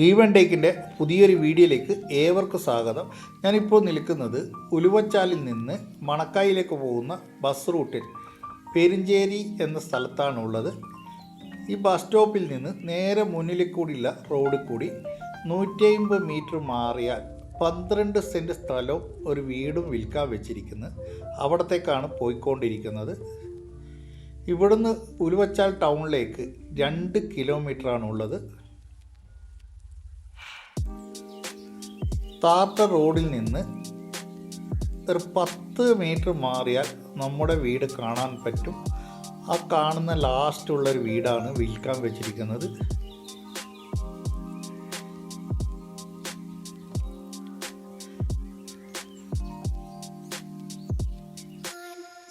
Given ടേക്കിന്റെ പുതിയൊരു വീഡിയോയിലേക്ക് ഏവർക്കും സ്വാഗതം. ഞാനിപ്പോൾ നിൽക്കുന്നത് ഉലുവച്ചാലിൽ നിന്ന് മണക്കായിലേക്ക് പോകുന്ന ബസ് റൂട്ടിൽ പെരിഞ്ചേരി എന്ന സ്ഥലത്താണുള്ളത്. ഈ ബസ് സ്റ്റോപ്പിൽ നിന്ന് നേരെ മുന്നിൽ കൂടിയുള്ള റോഡിൽ കൂടി നൂറ്റി അമ്പത് മീറ്റർ മാറിയാൽ പന്ത്രണ്ട് സെന്റ് സ്ഥലവും ഒരു വീടും വിൽക്കാൻ വെച്ചിരിക്കുന്നു. അവിടത്തേക്കാണ് പോയിക്കൊണ്ടിരിക്കുന്നത്. ഇവിടുന്ന് ഉലുവച്ചാൽ ടൗണിലേക്ക് രണ്ട് കിലോമീറ്ററാണ് ഉള്ളത് താത്ത റോഡിൽ നിന്ന് ഒരു പത്ത് മീറ്റർ മാറിയാൽ നമ്മുടെ വീട് കാണാൻ പറ്റും. ആ കാണുന്ന ലാസ്റ്റ് ഉള്ള ഒരു വീടാണ് വിൽക്കാൻ വെച്ചിരിക്കുന്നത്.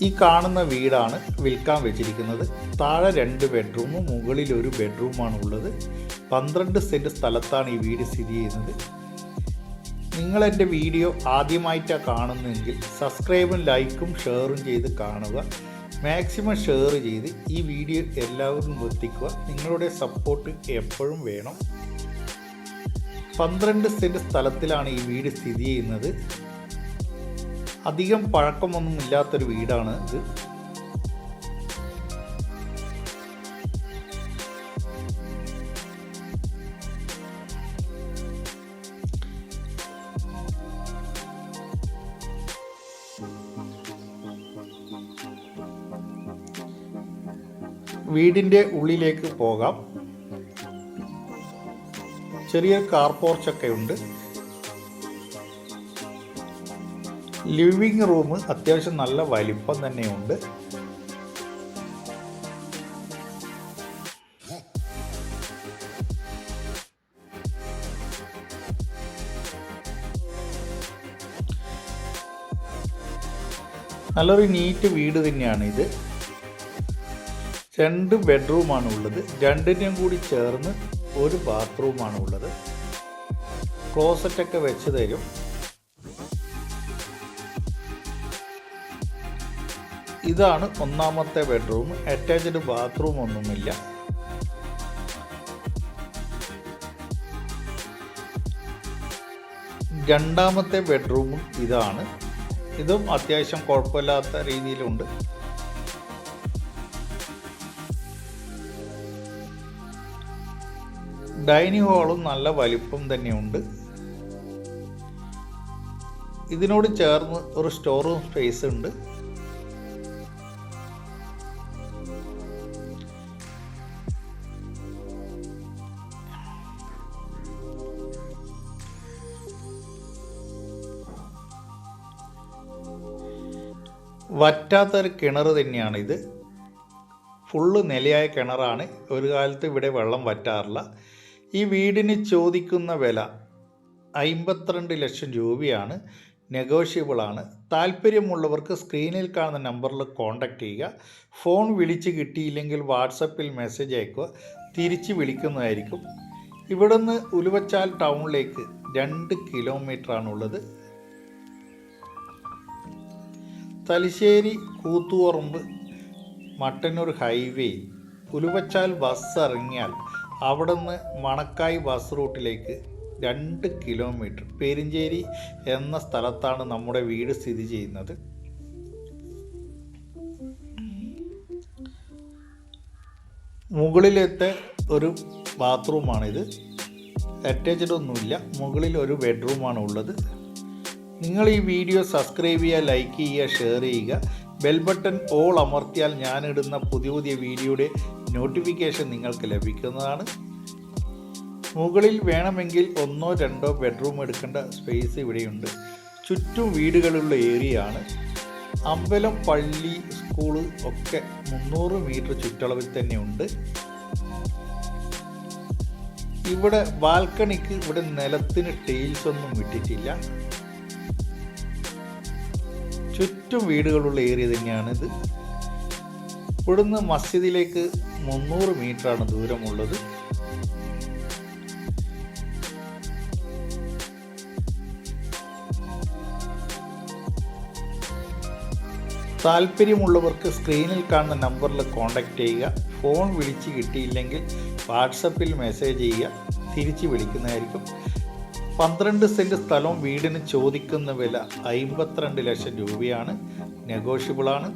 ഈ കാണുന്ന വീടാണ് വിൽക്കാൻ വെച്ചിരിക്കുന്നത്. താഴെ രണ്ട് ബെഡ്റൂമും മുകളിൽ ഒരു ബെഡ്റൂമാണ് ഉള്ളത്. പന്ത്രണ്ട് സെന്റ് സ്ഥലത്താണ് ഈ വീട് സ്ഥിതി ചെയ്യുന്നത്. നിങ്ങൾ എന്റെ വീഡിയോ ആദ്യമായിട്ടാണ് കാണുന്നതെങ്കിൽ സബ്സ്ക്രൈബും ലൈക്കും ഷെയറും ചെയ്ത് കാണുക. മാക്സിമം ഷെയർ ചെയ്ത് ഈ വീഡിയോ എല്ലാവരും എത്തിക്കുക. നിങ്ങളുടെ സപ്പോർട്ട് എപ്പോഴും വേണം. പന്ത്രണ്ട് സെന്റ് സ്ഥലത്തിലാണ് ഈ വീട് സ്ഥിതി ചെയ്യുന്നത്. അധികം പഴക്കമൊന്നും ഇല്ലാത്തൊരു വീടാണ് ഇത്. വീടിന്റെ ഉള്ളിലേക്ക് പോകാം. ചെറിയ കാർ പോർച്ചൊക്കെ ഉണ്ട്. ലിവിങ് റൂം അത്യാവശ്യം നല്ല വലിപ്പം തന്നെയുണ്ട് നല്ലൊരു നീറ്റ് വീട് തന്നെയാണ് ഇത്. രണ്ട് ബെഡ്റൂമാണ് ഉള്ളത് രണ്ടിനും കൂടി ചേർന്ന് ഒരു ബാത്റൂമാണ് ഉള്ളത് ക്ലോസറ്റൊക്കെ വെച്ച് തരും. ഇതാണ് ഒന്നാമത്തെ ബെഡ്റൂം. അറ്റാച്ച്ഡ് ബാത്റൂം ഒന്നുമില്ല രണ്ടാമത്തെ ബെഡ്റൂമും ഇതാണ്. ഇതും അത്യാവശ്യം കുഴപ്പമില്ലാത്ത രീതിയിലുണ്ട്. ഡൈനിങ് ഹാളും നല്ല വലിപ്പം തന്നെയുണ്ട് ഇതിനോട് ചേർന്ന് ഒരു സ്റ്റോർ റൂം സ്പേസ് ഉണ്ട്. വറ്റാത്തൊരു കിണർ ഇത് ഫുള്ള് നിലയായ കിണറാണ്. ഒരു കാലത്ത് ഇവിടെ വെള്ളം വറ്റാറില്ല. ഈ വീടിന് ചോദിക്കുന്ന വില അമ്പത്തിരണ്ട് ലക്ഷം രൂപയാണ്. നെഗോഷ്യബിളാണ് താല്പര്യമുള്ളവർക്ക് സ്ക്രീനിൽ കാണുന്ന നമ്പറിൽ കോൺടാക്റ്റ് ചെയ്യുക. ഫോൺ വിളിച്ച് കിട്ടിയില്ലെങ്കിൽ വാട്സപ്പിൽ മെസ്സേജ് അയക്കുക. തിരിച്ച് വിളിക്കുന്നതായിരിക്കും. ഇവിടുന്ന് ഉലുവച്ചാൽ ടൗണിലേക്ക് രണ്ട് കിലോമീറ്ററാണുള്ളത് തലശ്ശേരി കൂത്തുപറമ്പ് മട്ടന്നൂർ ഹൈവേ. ഉലുവച്ചാൽ ബസ് ഇറങ്ങിയാൽ അവിടുന്ന് മണക്കായി ബസ് റൂട്ടിലേക്ക് രണ്ട് കിലോമീറ്റർ പെരിഞ്ചേരി എന്ന സ്ഥലത്താണ് നമ്മുടെ വീട് സ്ഥിതി ചെയ്യുന്നത്. മുകളിലത്തെ ഒരു ബാത്റൂമാണിത്. അറ്റാച്ച്ഡ് ഒന്നുമില്ല. മുകളിൽ ഒരു ബെഡ്റൂമാണ് ഉള്ളത്. നിങ്ങൾ ഈ വീഡിയോ സബ്സ്ക്രൈബ് ചെയ്യുക ലൈക്ക് ചെയ്യുക ഷെയർ ചെയ്യുക. ബെൽ ബട്ടൺ ഓൾ അമർത്തിയാൽ ഞാനിടുന്ന പുതിയ പുതിയ വീഡിയോയുടെ നോട്ടിഫിക്കേഷൻ നിങ്ങൾക്ക് ലഭിക്കുന്നതാണ്. മുകളിൽ വേണമെങ്കിൽ ഒന്നോ രണ്ടോ ബെഡ്റൂം എടുക്കേണ്ട സ്പേസ് ഇവിടെയുണ്ട്. ചുറ്റും വീടുകളുള്ള ഏരിയ ആണ് അമ്പലം പള്ളി സ്കൂൾ ഒക്കെ മുന്നൂറ് മീറ്റർ ചുറ്റളവിൽ തന്നെ ഉണ്ട്. ഇവിടെ ബാൽക്കണിക്ക് ഇവിടെ നിലത്തിന് ടൈൽസ് ഒന്നും വിട്ടിട്ടില്ല ചുറ്റും വീടുകളുള്ള ഏരിയ തന്നെയാണിത്. ഇവിടുന്ന് മസ്ജിദിലേക്ക് മുന്നൂറ് മീറ്ററാണ് ദൂരമുള്ളത്. താല്പര്യമുള്ളവർക്ക് സ്ക്രീനിൽ കാണുന്ന നമ്പറിൽ കോൺടാക്റ്റ് ചെയ്യുക. ഫോൺ വിളിച്ച് കിട്ടിയില്ലെങ്കിൽ വാട്സപ്പിൽ മെസ്സേജ് ചെയ്യുക. തിരിച്ച് വിളിക്കുന്നതായിരിക്കും. പന്ത്രണ്ട് സെന്റ് സ്ഥലവും വീടിന് ചോദിക്കുന്ന വില അമ്പത്തിരണ്ട് ലക്ഷം രൂപയാണ്. നെഗോഷ്യബിളാണ്.